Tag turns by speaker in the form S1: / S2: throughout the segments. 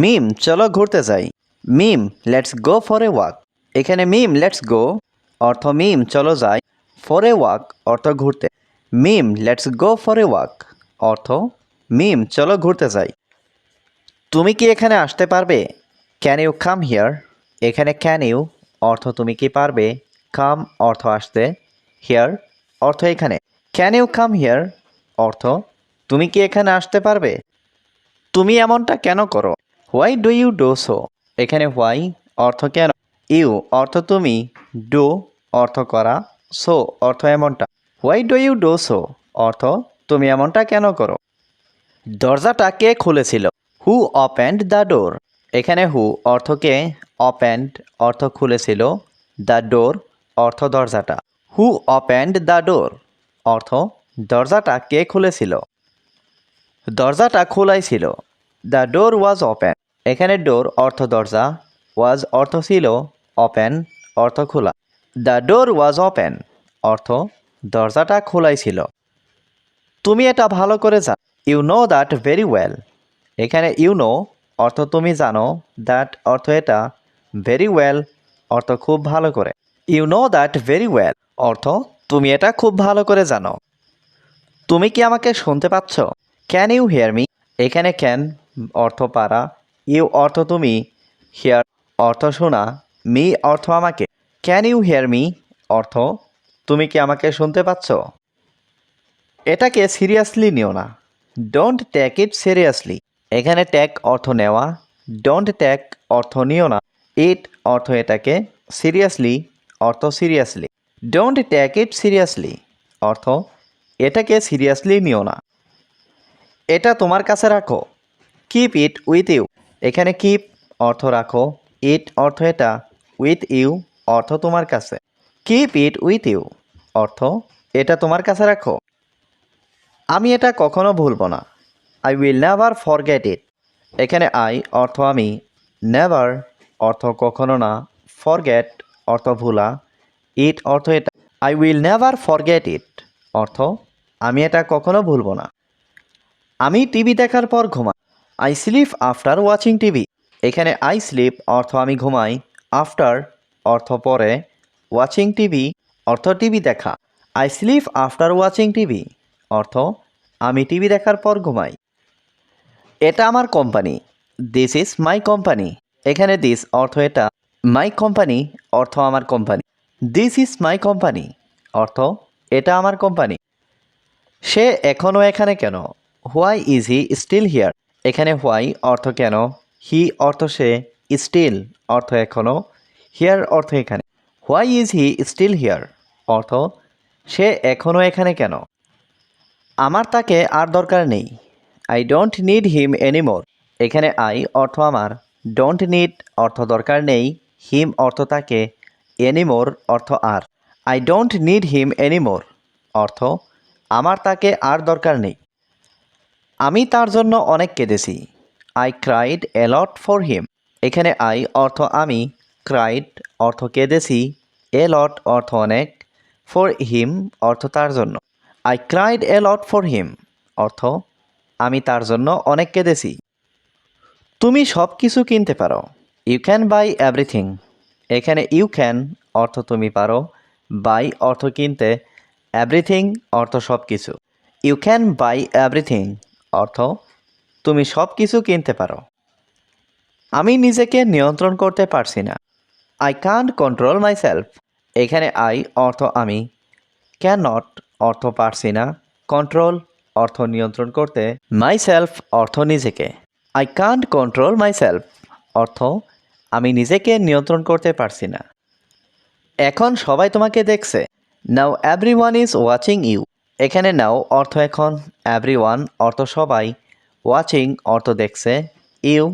S1: মিম, চলো ঘুরতে যাই। Mim let's go for a walk এখানে মিম লেটস গো অর্থ মিম, চলো যাই। ফর এ ওয়াক অর্থ ঘুরতে। Mim let's go for a walk অর্থ মিম, চলো ঘুরতে যাই। তুমি কি এখানে আসতে পারবে? ক্যান ইউ কাম হিয়ার এখানে ক্যান ইউ অর্থ তুমি কি পারবে? কাম অর্থ আসতে। হিয়ার অর্থ এখানে। ক্যান ইউ কাম হিয়ার অর্থ তুমি কি এখানে আসতে পারবে? তুমি এমনটা কেন করো? Why do you do so এখানে হোয়াই অর্থ কেন ইউ অর্থ তুমি ডো অর্থ করা সো অর্থ এমনটা। Why do you do so অর্থ তুমি এমনটা কেন করো? দরজাটা কে খুলেছিল? হু অপেন্ড দ্য ডোর এখানে হু অর্থ কে? অপেন্ড অর্থ খুলেছিল দ্য ডোর অর্থ দরজাটা। হু অপেন্ড দ্য ডোর অর্থ দরজাটা কে খুলেছিল? দরজাটা খোলাই ছিল দ্য ডোর ওয়াজ ওপেন এখানে ডোর অর্থ দরজা ওয়াজ অর্থ ছিল ওপেন অর্থ খোলা। দ্য ডোর ওয়াজ ওপেন অর্থ দরজাটা খোলাই ছিল। তুমি এটা ভালো করে জানো। You know that very well এখানে ইউ নো অর্থ তুমি জানো। দ্যাট অর্থ এটা ভেরি ওয়েল অর্থ খুব ভালো করে। You know that very well অর্থ তুমি এটা খুব ভালো করে জানো। তুমি কি আমাকে শুনতে পাচ্ছ? ক্যান ইউ হিয়ার মি এখানে ক্যান অর্থ পারা। ইউ অর্থ তুমি, হিয়ার অর্থ শোনা, মি অর্থ আমাকে। ক্যান ইউ হিয়ার মি অর্থ, তুমি কি আমাকে শুনতে পাচ্ছ? এটাকে সিরিয়াসলি নিও না। Don't take it seriously. এখানে ট্যাক অর্থ নেওয়া, ডোন্ট ট্যাক অর্থ নিও না। ইট অর্থ এটাকে সিরিয়াসলি, অর্থ seriously. Don't take it seriously, অর্থ এটাকে সিরিয়াসলি নিও না। এটা তোমার কাছে রাখো। Keep it with you. এখানে কিপ অর্থ রাখো ইট অর্থ এটা উইথ ইউ অর্থ তোমার কাছে। কিপ ইট উইথ ইউ অর্থ এটা তোমার কাছে রাখো। আমি এটা কখনো ভুলবো না। I will never forget it এখানে আই অর্থ আমি। নেভার অর্থ কখনো না। ফরগেট অর্থ ভুলা। ইট অর্থ এটা। I will never forget it অর্থ আমি এটা কখনো ভুলবো না। আমি টিভি দেখার পর ঘুমাই। I sleep after watching TV এখানে আই স্লিপ অর্থ আমি ঘুমাই আফটার অর্থ পরে ওয়াচিং টিভি অর্থ টিভি দেখা। I sleep after watching TV অর্থ আমি টিভি দেখার পর ঘুমাই। এটা আমার company this is my company এখানে দিস অর্থ এটা। মাই কোম্পানি অর্থ আমার company this is my company অর্থ এটা আমার কোম্পানি সে এখনও এখানে কেন? Why is he still here এখানে হোয়াই অর্থ কেন? হি অর্থ সে স্টিল অর্থ এখনও হিয়ার অর্থ এখানে। Why is he still here অর্থ, সে এখনও এখানে কেন? আমার তাকে আর দরকার নেই। I don't need him anymore এখানে আই অর্থ আমার। ডোন্ট নিড অর্থ দরকার নেই। হিম অর্থ তাকে। এনিমোর অর্থ আর। I don't need him anymore অর্থ, আমার তাকে আর দরকার নেই। আমি তার জন্য অনেক কেঁদেছি। I cried a lot for him এখানে আই অর্থ আমি ক্রাইড অর্থ কেঁদেছি এলট অর্থ অনেক ফর হিম অর্থ তার জন্য। I cried a lot for him অর্থ, আমি তার জন্য অনেক কেঁদেছি। তুমি সব কিছু কিনতে পারো। ইউ ক্যান বাই এভরিথিং এখানে ইউ ক্যান অর্থ তুমি পারো। বাই অর্থ কিনতে। এভরিথিং অর্থ সব কিছু ইউ ক্যান বাই এভরিথিং অর্থ, তুমি সব কিছু কিনতে পারো। আমি নিজেকে নিয়ন্ত্রণ করতে পারছি না। I can't control myself এখানে আই অর্থ আমি। ক্যান নট অর্থ পারছি না। কন্ট্রোল অর্থ নিয়ন্ত্রণ করতে। মাই সেলফ অর্থ নিজেকে। I can't control myself অর্থ, আমি নিজেকে নিয়ন্ত্রণ করতে পারছি না। এখন সবাই তোমাকে দেখছে। Now everyone is watching you এখানে নাও অর্থ এখন এভরি ওয়ান অর্থ সবাই ওয়াচিং অর্থ দেখছে ইউ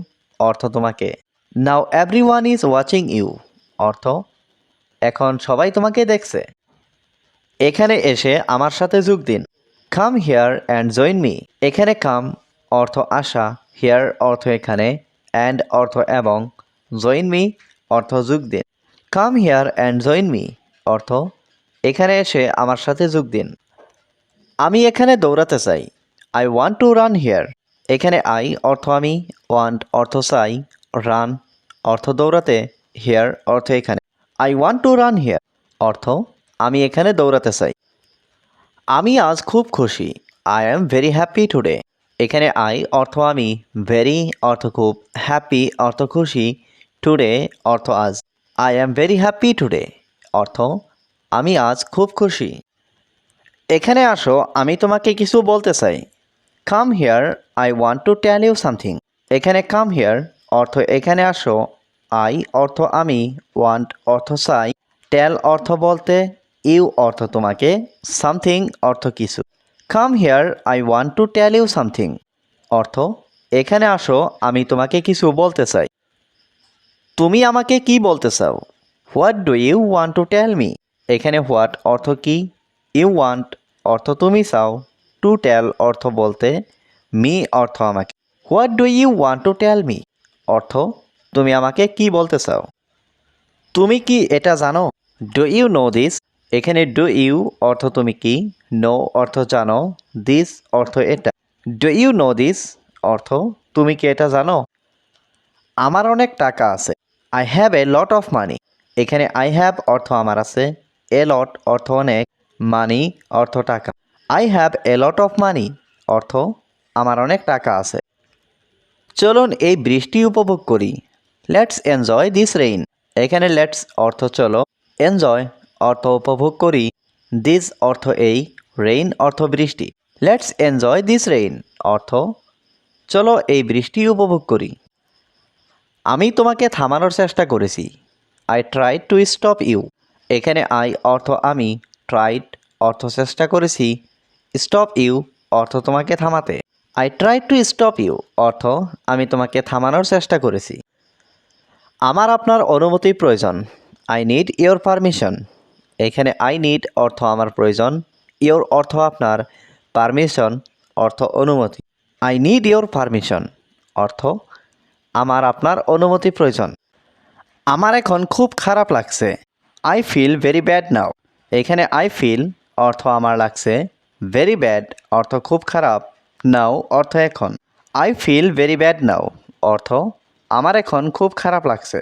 S1: অর্থ তোমাকে। Now everyone is watching you অর্থ এখন সবাই তোমাকে দেখছে। এখানে এসে আমার সাথে যোগ দিন। Come here and join me এখানে কাম অর্থ আসা হিয়ার অর্থ এখানে অ্যান্ড অর্থ এবং জয়েন মি অর্থ যোগ দিন। Come here and join me অর্থ এখানে এসে আমার সাথে যোগ দিন। আমি এখানে দৌড়াতে চাই। I want to run here এখানে আই অর্থ আমি। ওয়ান্ট অর্থ চাই। রান অর্থ দৌড়াতে। হেয়ার অর্থ এখানে। I want to run here অর্থ, আমি এখানে দৌড়াতে চাই। আমি আজ খুব খুশি। I am very happy today এখানে আই অর্থ আমি। ভেরি অর্থ খুব। হ্যাপি অর্থ খুশি। টুডে অর্থ আজ। I am very happy today অর্থ, আমি আজ খুব খুশি। এখানে আসো, আমি তোমাকে কিছু বলতে চাই। Come here I want to tell you something এখানে কাম হিয়ার অর্থ এখানে আসো। আই অর্থ আমি। ওয়ান্ট অর্থ চাই। টেল অর্থ বলতে ইউ অর্থ তোমাকে। সামথিং অর্থ কিছু। Come here I want to tell you something অর্থ, এখানে আসো, আমি তোমাকে কিছু বলতে চাই। তুমি আমাকে কি বলতে চাও? What do you want to tell me এখানে হোয়াট অর্থ কি? ইউ ওয়ান্ট অর্থ তুমি চাও। টু টেল অর্থ বলতে মি অর্থ আমাকে। What do you want to tell me অর্থ তুমি আমাকে কি বলতে চাও? তুমি কি এটা জানো? ডু ইউ নো দিস এখানে ডু ইউ অর্থ তুমি কি? নো অর্থ জানো। দিস অর্থ এটা। ডু ইউ নো দিস অর্থ তুমি কি এটা জানো? আমার অনেক টাকা আছে। I have a lot of money এখানে আই হ্যাভ অর্থ আমার আছে। এ লট অর্থ অনেক। মানি অর্থ টাকা। I have a lot of money অর্থ আমার অনেক টাকা আছে। চলুন এই বৃষ্টি উপভোগ করি। লেটস এনজয় দিস রেইন এখানে লেটস অর্থ চলো। এনজয় অর্থ উপভোগ করি। দিস অর্থ এই। রেইন অর্থ বৃষ্টি। লেটস এনজয় দিস রেইন অর্থ চলো এই বৃষ্টি উপভোগ করি। আমি তোমাকে থামানোর চেষ্টা করেছি। I try to stop you এখানে আই অর্থ আমি। ট্রাইড অর্থ চেষ্টা করেছি স্টপ ইউ অর্থ তোমাকে থামাতে। I try to stop you অর্থ আমি তোমাকে থামানোর চেষ্টা করেছি। আমার আপনার অনুমতি প্রয়োজন। আই নিড ইয়োর পারমিশন এখানে আই নিড অর্থ আমার প্রয়োজন ইয়োর অর্থ আপনার পারমিশন অর্থ অনুমতি। আই নিড ইয়োর পারমিশন অর্থ আমার আপনার অনুমতি প্রয়োজন। আমার এখন খুব খারাপ লাগছে। I feel very bad now এখানে আই ফিল অর্থ আমার লাগছে ভেরি ব্যাড অর্থ খুব খারাপ নাও অর্থ এখন। I feel very bad now অর্থ আমার এখন খুব খারাপ লাগছে।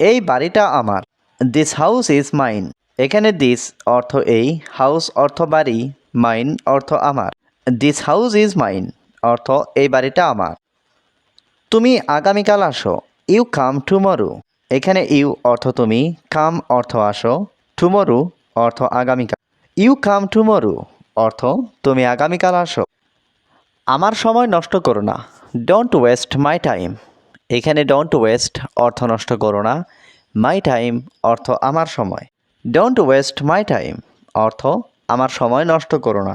S1: এই বাড়িটা আমার। দিস হাউস ইজ মাইন এখানে দিস অর্থ এই হাউস অর্থ বাড়ি মাইন অর্থ আমার। দিস হাউস ইজ মাইন অর্থ এই বাড়িটা আমার। তুমি আগামীকাল আসো। ইউ কাম টুমরু এখানে ইউ অর্থ তুমি কাম অর্থ আসো। টুমরু অর্থ আগামীকাল। ইউ কাম টুমরো অর্থ তুমি আগামীকাল আসো। আমার সময় নষ্ট করো না। ডোন্ট ওয়েস্ট মাই টাইম এখানে ডোন্ট ওয়েস্ট অর্থ নষ্ট করো না। মাই টাইম অর্থ আমার সময়। ডোন্ট ওয়েস্ট মাই টাইম অর্থ আমার সময় নষ্ট করো না।